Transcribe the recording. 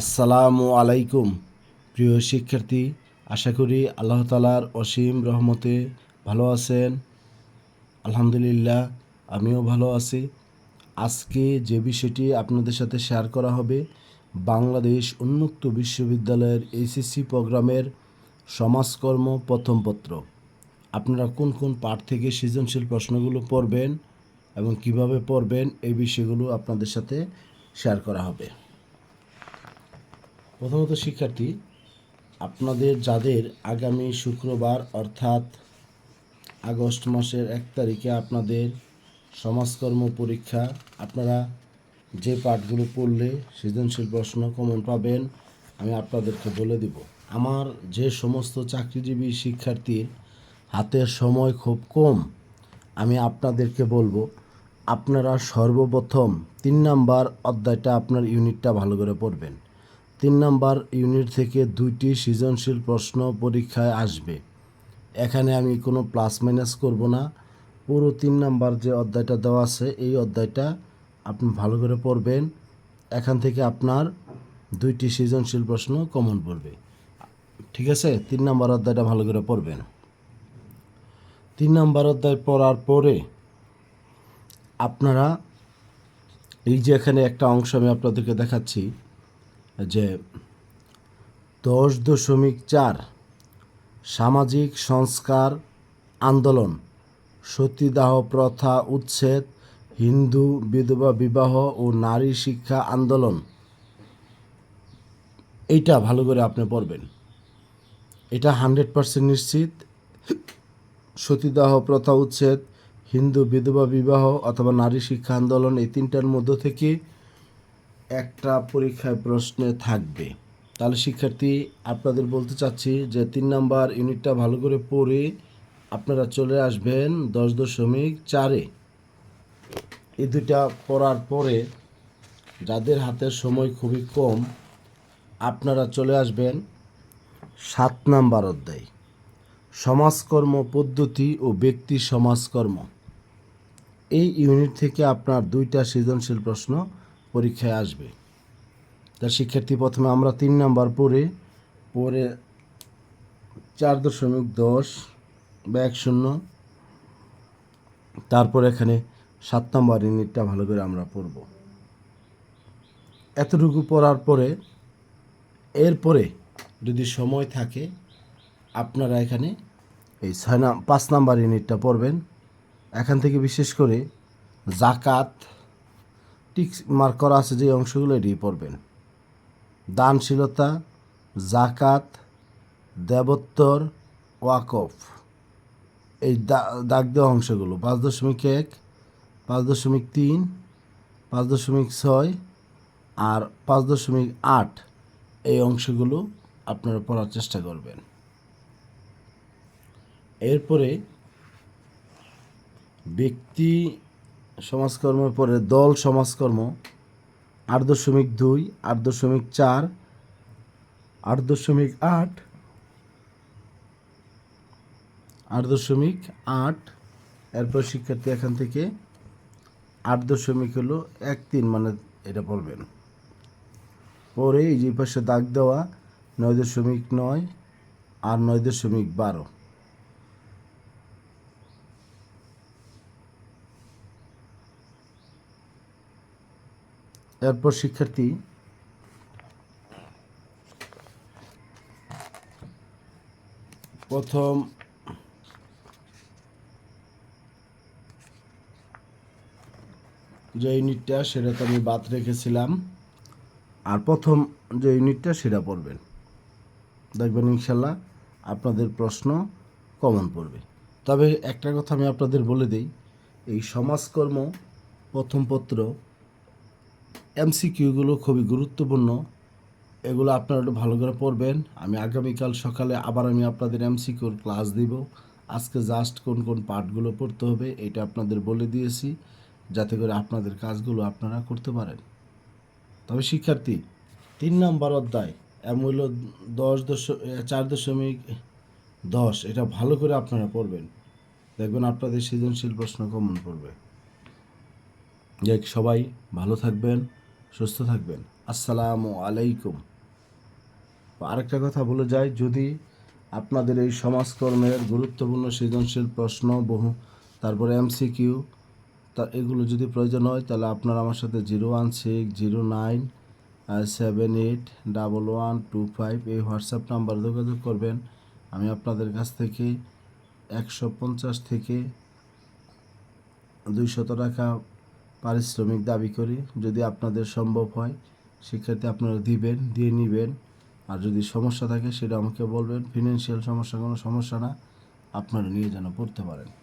আসসালামু আলাইকুম। প্রিয় শিক্ষার্থী, আশা করি আল্লাহ তালার অসীম রহমতে ভালো আছেন। আলহামদুলিল্লাহ, আমিও ভালো আছি। আজকে যে বিষয়টি আপনাদের সাথে শেয়ার করা হবে, বাংলাদেশ উন্মুক্ত বিশ্ববিদ্যালয়ের এইচএসসি প্রোগ্রামের সমাজকর্ম প্রথম পত্র। আপনারা কোন কোন পাঠ থেকে সৃজনশীল প্রশ্নগুলো পড়বেন এবং কীভাবে পড়বেন, এই বিষয়গুলো আপনাদের সাথে শেয়ার করা হবে। প্রথমত শিক্ষার্থী, আপনাদের যাদের আগামী শুক্রবার অর্থাৎ আগস্ট মাসের এক তারিখে আপনাদের সমাজকর্ম পরীক্ষা, আপনারা যে পাঠগুলো পড়লে সৃজনশীল প্রশ্ন কমন পাবেন, আমি আপনাদেরকে বলে দিব। আমার যে সমস্ত চাকরিজীবী শিক্ষার্থীর হাতের সময় খুব কম, আমি আপনাদেরকে বলব, আপনারা সর্বপ্রথম তিন নাম্বার অধ্যায়টা আপনার ইউনিটটা ভালো করে পড়বেন। তিন নাম্বার ইউনিট থেকে দুইটি সৃজনশীল প্রশ্ন পরীক্ষায় আসবে। এখানে আমি কোনো প্লাস মাইনাস করব না। পুরো তিন নাম্বার যে অধ্যায়টা দেওয়া আছে, এই অধ্যায়টা আপনি ভালো করে পড়বেন। এখান থেকে আপনার দুইটি সৃজনশীল প্রশ্ন কমন পড়বে। ঠিক আছে? তিন নাম্বার অধ্যায়টা ভালো করে পড়বেন। তিন নাম্বার অধ্যায় পড়ার পরে আপনারা এই যে এখানে একটা অংশ আমি আপনাদেরকে দেখাচ্ছি যে দশ দশমিক চার সামাজিক সংস্কার আন্দোলন, সতীদাহ প্রথা উচ্ছেদ, হিন্দু বিধবা বিবাহ ও নারী শিক্ষা আন্দোলন। এইটা ভালো করে আপনি পড়বেন। এটা হান্ড্রেড পার্সেন্ট নিশ্চিত। সতীদাহ প্রথা উচ্ছেদ, হিন্দু বিধবা বিবাহ অথবা নারী শিক্ষা আন্দোলন এই তিনটার মধ্য থেকে একটা পরীক্ষায় প্রশ্নে থাকবে। তাহলে শিক্ষার্থী, আপনাদের বলতে চাচ্ছি যে তিন নাম্বার ইউনিটটা ভালো করে পড়ে আপনারা চলে আসবেন দশ দশমিক চারে। এই দুইটা পড়ার পরে যাদের হাতের সময় খুবই কম, আপনারা চলে আসবেন সাত নাম্বার অধ্যায়। সমাজকর্ম পদ্ধতি ও ব্যক্তি সমাজকর্ম। এই ইউনিট থেকে আপনার দুইটা সৃজনশীল প্রশ্ন পরীক্ষায় আসবে। তা শিক্ষার্থী প্রথমে আমরা তিন নাম্বার পড়ে, পরে চার দশমিক দশ বা এক শূন্য, তারপর এখানে সাত নাম্বার ইউনিটটা ভালো করে আমরা পড়ব। এতটুকু পড়ার পরে, এরপরে যদি সময় থাকে, আপনারা এখানে এই ছয় নাম, পাঁচ নাম্বার ইউনিটটা পড়বেন। এখান থেকে বিশেষ করে জাকাত টিক মার্ক করা আছে যে অংশগুলো এটি পড়বেন। দানশীলতা জাকাত দেবত্তর, ওয়াকফ। এই দাগ দেওয়া অংশগুলো পাঁচ দশমিক এক, পাঁচ দশমিক তিন, পাঁচ দশমিক ছয় আর পাঁচ দশমিক আট এই অংশগুলো আপনারা পড়ার চেষ্টা করবেন। এরপরে ব্যক্তি সমাজকর্মের পরে দল সমাজকর্ম, আট দশমিক দুই, আট দশমিক চার, আট দশমিক আট আট দশমিক আট, এরপর শিক্ষার্থী এখান থেকে আট দশমিক হলো এক তিন মানে এটা পড়বেন। পরে এই যে পাশে দাগ দেওয়া, নয় দশমিক নয় আর নয় দশমিক বারো। এরপর শিক্ষার্থী প্রথম যে ইউনিটটা সেটা তো আমি বাদ রেখেছিলাম। আর প্রথম যে ইউনিটটা সেটা পড়বেন। দেখবেন ইনশাল্লাহ আপনাদের প্রশ্ন কমন পড়বে। তবে একটা কথা আমি আপনাদের বলে দিই, এই সমাজকর্ম প্রথম পত্র এমসিকিউগুলো খুবই গুরুত্বপূর্ণ। এগুলো আপনারা একটু ভালো করে পড়বেন। আমি আগামীকাল সকালে আবার আমি আপনাদের এমসিকিউর ক্লাস দিব। আজকে জাস্ট কোন কোন পার্টগুলো পড়তে হবে এটা আপনাদের বলে দিয়েছি, যাতে করে আপনাদের কাজগুলো আপনারা করতে পারেন। তবে শিক্ষার্থী, তিন নম্বর অধ্যায়, এম হইল দশ দশ, চার দশমিক দশ, এটা ভালো করে আপনারা পড়বেন। দেখবেন আপনাদের সৃজনশীল প্রশ্ন কমন পড়বে। যাই সবাই ভালো থাকবেন। সুস্থ থাকবেন। আসসালামু আলাইকুম। আরেকটা কথা বলে যাই, যদি আপনাদের এই সমাজকর্মের গুরুত্বপূর্ণ সৃজনশীল প্রশ্ন বহু, তারপরে এমসিকিউ, তা এগুলো যদি প্রয়োজন হয়, তাহলে আপনারা আমার সাথে zero one six, zero nine seven eight, double one, two five এই হোয়াটসঅ্যাপ নাম্বার যোগাযোগ করবেন। আমি আপনাদের কাছ থেকে একশো পঞ্চাশ থেকে দুইশত টাকা পারিশ্রমিক দাবি করি, যদি আপনাদের সম্ভব হয়, সেক্ষেত্রে আপনারা দিবেন, দিয়ে নেবেন। আর যদি সমস্যা থাকে, সেটা আমাকে বলবেন। ফিনান্সিয়াল সমস্যা কোনো সমস্যা না, আপনারা নিয়ে যেন পড়তে পারেন।